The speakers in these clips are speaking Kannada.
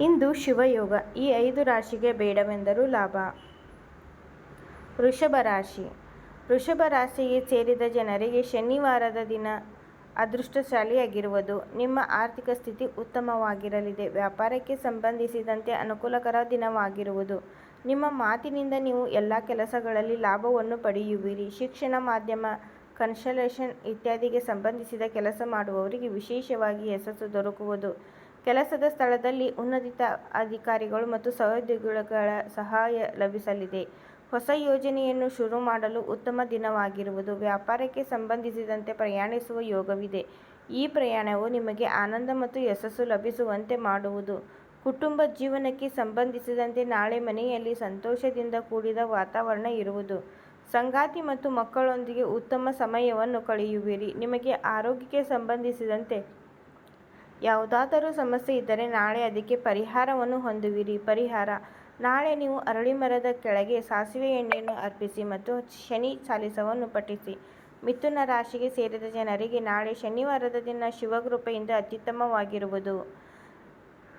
ಇಂದು ಶಿವಯೋಗ. ಈ ಐದು ರಾಶಿಗೆ ಬೇಡವೆಂದರೂ ಲಾಭ. ವೃಷಭ ರಾಶಿ. ವೃಷಭ ರಾಶಿಗೆ ಸೇರಿದ ಜನರಿಗೆ ಶನಿವಾರದ ದಿನ ಅದೃಷ್ಟಶಾಲಿಯಾಗಿರುವುದು. ನಿಮ್ಮ ಆರ್ಥಿಕ ಸ್ಥಿತಿ ಉತ್ತಮವಾಗಿರಲಿದೆ. ವ್ಯಾಪಾರಕ್ಕೆ ಸಂಬಂಧಿಸಿದಂತೆ ಅನುಕೂಲಕರ ದಿನವಾಗಿರುವುದು. ನಿಮ್ಮ ಮಾತಿನಿಂದ ನೀವು ಎಲ್ಲ ಕೆಲಸಗಳಲ್ಲಿ ಲಾಭವನ್ನು ಪಡೆಯುವಿರಿ. ಶಿಕ್ಷಣ ಮಾಧ್ಯಮ ಕನ್ಸಲೇಷನ್ ಇತ್ಯಾದಿಗೆ ಸಂಬಂಧಿಸಿದ ಕೆಲಸ ಮಾಡುವವರಿಗೆ ವಿಶೇಷವಾಗಿ ಯಶಸ್ಸು ದೊರಕುವುದು. ಕೆಲಸದ ಸ್ಥಳದಲ್ಲಿ ಉನ್ನತ ಅಧಿಕಾರಿಗಳು ಮತ್ತು ಸಹೋದ್ಯೋಗಿಗಳ ಸಹಾಯ ಲಭಿಸಲಿದೆ. ಹೊಸ ಯೋಜನೆಯನ್ನು ಶುರು ಮಾಡಲು ಉತ್ತಮ ದಿನವಾಗಿರುವುದು, ವ್ಯಾಪಾರಕ್ಕೆ ಸಂಬಂಧಿಸಿದಂತೆ ಪ್ರಯಾಣಿಸುವ ಯೋಗವಿದೆ. ಈ ಪ್ರಯಾಣವು ನಿಮಗೆ ಆನಂದ ಮತ್ತು ಯಶಸ್ಸು ಲಭಿಸುವಂತೆ ಮಾಡುವುದು. ಕುಟುಂಬ ಜೀವನಕ್ಕೆ ಸಂಬಂಧಿಸಿದಂತೆ ನಾಳೆ ಮನೆಯಲ್ಲಿ ಸಂತೋಷದಿಂದ ಕೂಡಿದ ವಾತಾವರಣ ಇರುವುದು. ಸಂಗಾತಿ ಮತ್ತು ಮಕ್ಕಳೊಂದಿಗೆ ಉತ್ತಮ ಸಮಯವನ್ನು ಕಳೆಯುವಿರಿ. ನಿಮಗೆ ಆರೋಗ್ಯಕ್ಕೆ ಸಂಬಂಧಿಸಿದಂತೆ ಯಾವುದಾದರೂ ಸಮಸ್ಯೆ ಇದ್ದರೆ ನಾಳೆ ಅದಕ್ಕೆ ಪರಿಹಾರವನ್ನು ಹೊಂದುವಿರಿ. ಪರಿಹಾರ. ನಾಳೆ ನೀವು ಅರಳಿ ಮರದ ಕೆಳಗೆ ಸಾಸಿವೆ ಎಣ್ಣೆಯನ್ನು ಅರ್ಪಿಸಿ ಮತ್ತು ಶನಿ ಚಾಲಿಸವನ್ನು ಪಠಿಸಿ. ಮಿಥುನ ರಾಶಿಗೆ ಸೇರಿದ ಜನರಿಗೆ ನಾಳೆ ಶನಿವಾರದ ದಿನ ಶಿವಕೃಪೆಯಿಂದ ಅತ್ಯುತ್ತಮವಾಗಿರುವುದು.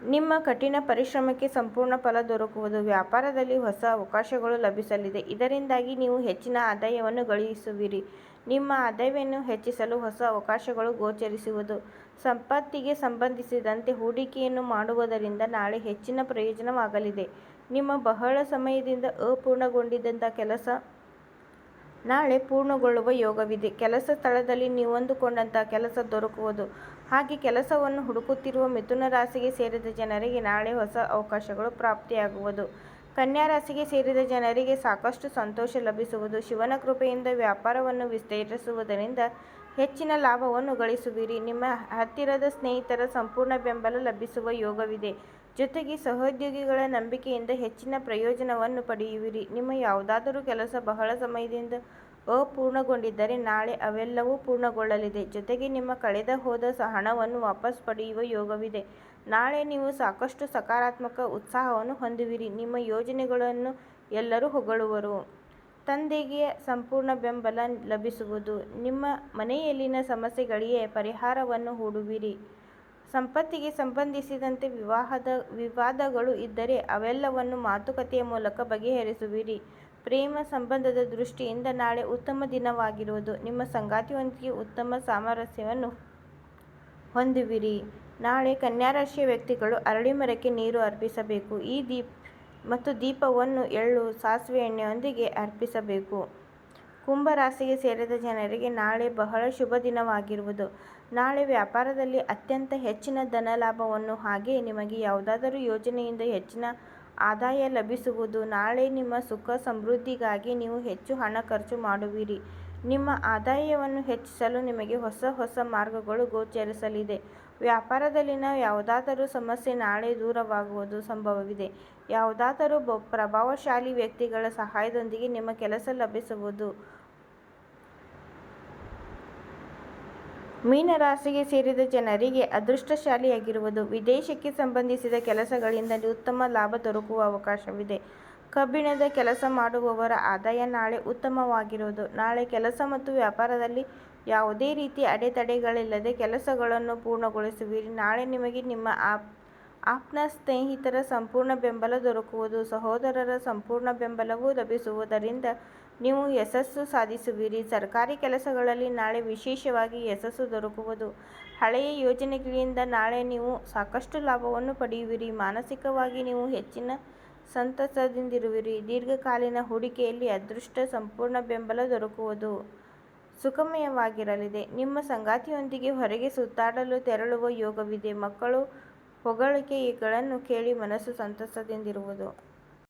ನಿಮ್ಮ ಕಠಿಣ ಪರಿಶ್ರಮಕ್ಕೆ ಸಂಪೂರ್ಣ ಫಲ ದೊರಕುವುದು. ವ್ಯಾಪಾರದಲ್ಲಿ ಹೊಸ ಅವಕಾಶಗಳು ಲಭಿಸಲಿದೆ. ಇದರಿಂದಾಗಿ ನೀವು ಹೆಚ್ಚಿನ ಆದಾಯವನ್ನು ಗಳಿಸುವಿರಿ. ನಿಮ್ಮ ಆದಾಯವನ್ನು ಹೆಚ್ಚಿಸಲು ಹೊಸ ಅವಕಾಶಗಳು ಗೋಚರಿಸುವುದು. ಸಂಪತ್ತಿಗೆ ಸಂಬಂಧಿಸಿದಂತೆ ಹೂಡಿಕೆಯನ್ನು ಮಾಡುವುದರಿಂದ ನಾಳೆ ಹೆಚ್ಚಿನ ಪ್ರಯೋಜನವಾಗಲಿದೆ. ನಿಮ್ಮ ಬಹಳ ಸಮಯದಿಂದ ಅಪೂರ್ಣಗೊಂಡಿದ್ದಂಥ ಕೆಲಸ ನಾಳೆ ಪೂರ್ಣಗೊಳ್ಳುವ ಯೋಗವಿದೆ. ಕೆಲಸ ಸ್ಥಳದಲ್ಲಿ ನೀವಂದುಕೊಂಡಂಥ ಕೆಲಸ ದೊರಕುವುದು. ಹಾಗೆ ಕೆಲಸವನ್ನು ಹುಡುಕುತ್ತಿರುವ ಮಿಥುನ ರಾಶಿಗೆ ಸೇರಿದ ಜನರಿಗೆ ನಾಳೆ ಹೊಸ ಅವಕಾಶಗಳು ಪ್ರಾಪ್ತಿಯಾಗುವುದು. ಕನ್ಯಾ ರಾಶಿಗೆ ಸೇರಿದ ಜನರಿಗೆ ಸಾಕಷ್ಟು ಸಂತೋಷ ಲಭಿಸುವುದು, ಶಿವನ ಕೃಪೆಯಿಂದ ವ್ಯಾಪಾರವನ್ನು ವಿಸ್ತರಿಸುವುದರಿಂದ ಹೆಚ್ಚಿನ ಲಾಭವನ್ನು ಗಳಿಸುವಿರಿ. ನಿಮ್ಮ ಹತ್ತಿರದ ಸ್ನೇಹಿತರ ಸಂಪೂರ್ಣ ಬೆಂಬಲ ಲಭಿಸುವ ಯೋಗವಿದೆ. ಜೊತೆಗೆ ಸಹೋದ್ಯೋಗಿಗಳ ನಂಬಿಕೆಯಿಂದ ಹೆಚ್ಚಿನ ಪ್ರಯೋಜನವನ್ನು ಪಡೆಯುವಿರಿ. ನಿಮ್ಮ ಯಾವುದಾದರೂ ಕೆಲಸ ಬಹಳ ಸಮಯದಿಂದ ಅಪೂರ್ಣಗೊಂಡಿದ್ದರೆ ನಾಳೆ ಅವೆಲ್ಲವೂ ಪೂರ್ಣಗೊಳ್ಳಲಿದೆ. ಜೊತೆಗೆ ನಿಮ್ಮ ಕಳೆದ ಹೋದ ಹಣವನ್ನು ವಾಪಸ್ ಪಡೆಯುವ ಯೋಗವಿದೆ. ನಾಳೆ ನೀವು ಸಾಕಷ್ಟು ಸಕಾರಾತ್ಮಕ ಉತ್ಸಾಹವನ್ನು ಹೊಂದುವಿರಿ. ನಿಮ್ಮ ಯೋಜನೆಗಳನ್ನು ಎಲ್ಲರೂ ಹೊಗಳುವರು. ತಂದೆಗೆ ಸಂಪೂರ್ಣ ಬೆಂಬಲ ಲಭಿಸುವುದು. ನಿಮ್ಮ ಮನೆಯಲ್ಲಿನ ಸಮಸ್ಯೆಗಳಿಗೆ ಪರಿಹಾರವನ್ನು ಹೂಡುವಿರಿ. ಸಂಪತ್ತಿಗೆ ಸಂಬಂಧಿಸಿದಂತೆ ವಿವಾಹದ, ವಿವಾದಗಳು ಇದ್ದರೆ ಅವೆಲ್ಲವನ್ನು ಮಾತುಕತೆಯ ಮೂಲಕ ಬಗೆಹರಿಸುವಿರಿ. ಪ್ರೇಮ ಸಂಬಂಧದ ದೃಷ್ಟಿಯಿಂದ ನಾಳೆ ಉತ್ತಮ ದಿನವಾಗಿರುವುದು. ನಿಮ್ಮ ಸಂಗಾತಿಯೊಂದಿಗೆ ಉತ್ತಮ ಸಾಮರಸ್ಯವನ್ನು ಹೊಂದುವಿರಿ. ನಾಳೆ ಕನ್ಯಾ ರಾಶಿಯ ವ್ಯಕ್ತಿಗಳು ಅರಳಿ ಮರಕ್ಕೆ ನೀರು ಅರ್ಪಿಸಬೇಕು. ಈ ದೀಪ್ ಮತ್ತು ದೀಪವನ್ನು ಎಳ್ಳು, ಸಾಸಿವೆ ಎಣ್ಣೆಯೊಂದಿಗೆ ಅರ್ಪಿಸಬೇಕು. ಕುಂಭ ರಾಶಿಗೆ ಸೇರಿದ ಜನರಿಗೆ ನಾಳೆ ಬಹಳ ಶುಭ ದಿನವಾಗಿರುವುದು. ನಾಳೆ ವ್ಯಾಪಾರದಲ್ಲಿ ಅತ್ಯಂತ ಹೆಚ್ಚಿನ ಧನ ಲಾಭವನ್ನು ಹಾಗೆ ನಿಮಗೆ ಯಾವುದಾದರೂ ಯೋಜನೆಯಿಂದ ಹೆಚ್ಚಿನ ಆದಾಯ ಲಭಿಸುವುದು. ನಾಳೆ ನಿಮ್ಮ ಸುಖ ಸಮೃದ್ಧಿಗಾಗಿ ನೀವು ಹೆಚ್ಚು ಹಣ ಖರ್ಚು ಮಾಡುವಿರಿ. ನಿಮ್ಮ ಆದಾಯವನ್ನು ಹೆಚ್ಚಿಸಲು ನಿಮಗೆ ಹೊಸ ಹೊಸ ಮಾರ್ಗಗಳು ಗೋಚರಿಸಲಿದೆ. ವ್ಯಾಪಾರದಲ್ಲಿನ ಯಾವುದಾದರೂ ಸಮಸ್ಯೆ ನಾಳೆ ದೂರವಾಗುವುದು ಸಂಭವವಿದೆ. ಯಾವುದಾದರೂ ಬ ಪ್ರಭಾವಶಾಲಿ ವ್ಯಕ್ತಿಗಳ ಸಹಾಯದೊಂದಿಗೆ ನಿಮ್ಮ ಕೆಲಸ ಲಭಿಸುವುದು. ಮೀನರಾಶಿಗೆ ಸೇರಿದ ಜನರಿಗೆ ಅದೃಷ್ಟಶಾಲಿಯಾಗಿರುವುದು. ವಿದೇಶಕ್ಕೆ ಸಂಬಂಧಿಸಿದ ಕೆಲಸಗಳಿಂದ ಉತ್ತಮ ಲಾಭ ದೊರಕುವ ಅವಕಾಶವಿದೆ. ಕಬ್ಬಿಣದ ಕೆಲಸ ಮಾಡುವವರ ಆದಾಯ ನಾಳೆ ಉತ್ತಮವಾಗಿರುವುದು. ನಾಳೆ ಕೆಲಸ ಮತ್ತು ವ್ಯಾಪಾರದಲ್ಲಿ ಯಾವುದೇ ರೀತಿ ಅಡೆತಡೆಗಳಿಲ್ಲದೆ ಕೆಲಸಗಳನ್ನು ಪೂರ್ಣಗೊಳಿಸುವಿರಿ. ನಾಳೆ ನಿಮಗೆ ನಿಮ್ಮ ಆಪ್, ಆಪ್ನ ಸ್ನೇಹಿತರ ಸಂಪೂರ್ಣ ಬೆಂಬಲ ದೊರಕುವುದು, ಸಹೋದರರ ಸಂಪೂರ್ಣ ಬೆಂಬಲವೂ ಲಭಿಸುವುದರಿಂದ ನೀವು ಯಶಸ್ಸು ಸಾಧಿಸುವಿರಿ. ಸರ್ಕಾರಿ ಕೆಲಸಗಳಲ್ಲಿ ನಾಳೆ ವಿಶೇಷವಾಗಿ ಯಶಸ್ಸು ದೊರಕುವುದು. ಹಳೆಯ ಯೋಜನೆಗಳಿಂದ ನಾಳೆ ನೀವು ಸಾಕಷ್ಟು ಲಾಭವನ್ನು ಪಡೆಯುವಿರಿ. ಮಾನಸಿಕವಾಗಿ ನೀವು ಹೆಚ್ಚಿನ ಸಂತಸದಿಂದಿರುವಿರಿ. ದೀರ್ಘಕಾಲೀನ ಹೂಡಿಕೆಯಲ್ಲಿ ಅದೃಷ್ಟ ಸಂಪೂರ್ಣ ಬೆಂಬಲ ದೊರಕುವುದು ಸುಖಮಯವಾಗಿರಲಿದೆ. ನಿಮ್ಮ ಸಂಗಾತಿಯೊಂದಿಗೆ ಹೊರಗೆ ಸುತ್ತಾಡಲು ತೆರಳುವ ಯೋಗವಿದೆ. ಮಕ್ಕಳು ಹೊಗಳಿಕೆಗಳನ್ನು ಕೇಳಿ ಮನಸ್ಸು ಸಂತಸದಿಂದಿರುವುದು.